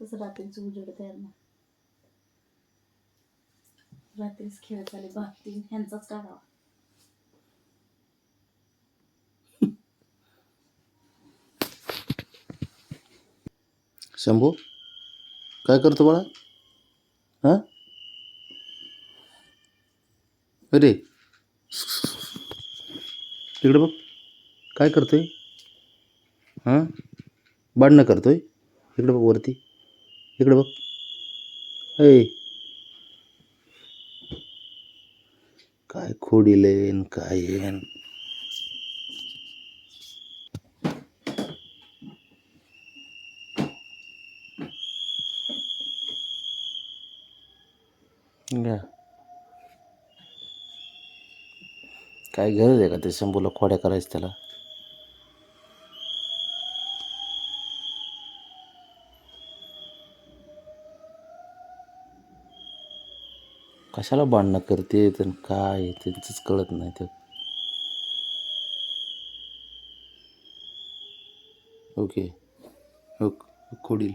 तसं रात्रीचं उजेड तयार ना रात्रीच खेळ झाले बागतीन ह्यांचाच काढावा. शंभू काय करतो बाळा? हां? अरे. तिकडे बघ. काय करतोय? हां? बाडणं करतोय? इकडे बघ वरती. इकडे बघ. ऐ. काय खोडीलेन काय येन घ्या. काय गरज आहे का ते शंभूला खोड्या करायचं त्याला? कशाला भांडणं करते? तर काय त्यांचंच कळत नाही ते. ओके. ओक खोडील.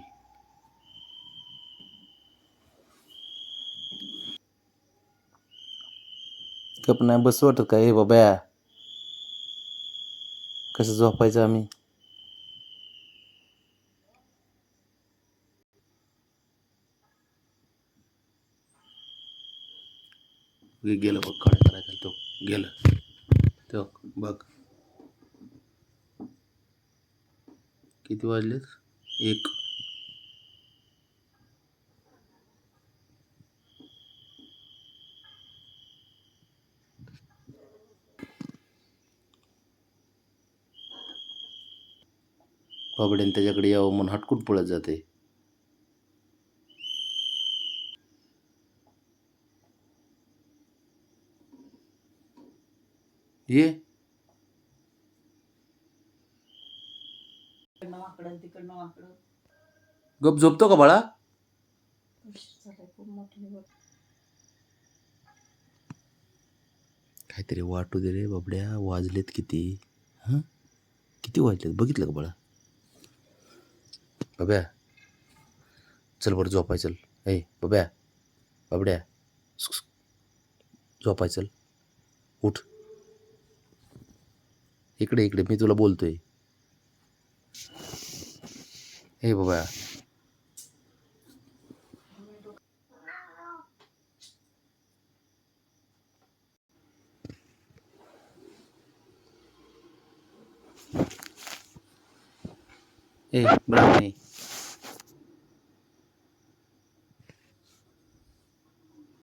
कप नाही बस वाटत काय हे बाबा. कसं झोपायचं आम्ही? गेलं बघ काय करायचं तो. गेलं. तो बघ. किती वाजलेत? एक. बाबड्यान त्याच्याकडे यावं म्हणून हटकून पळत जाते. ये. तिकडनं वाकडं तिकडनं वाकडं. गप झोपतो का बाळा? उशीर झालाय खूप मोठी गोष्ट. काहीतरी वाटू दे रे बाबड्या वाजलेत किती? हां? किती वाजलेत? बघितलं का बाळा? बाब्या चल बरं झोपाय चल. ए बाब्या बाबड्या. झोपाय चल. उठ. इकडे इकडे. मी तुला बोलतोय. हे बाबा. ए ब्राह्मणी.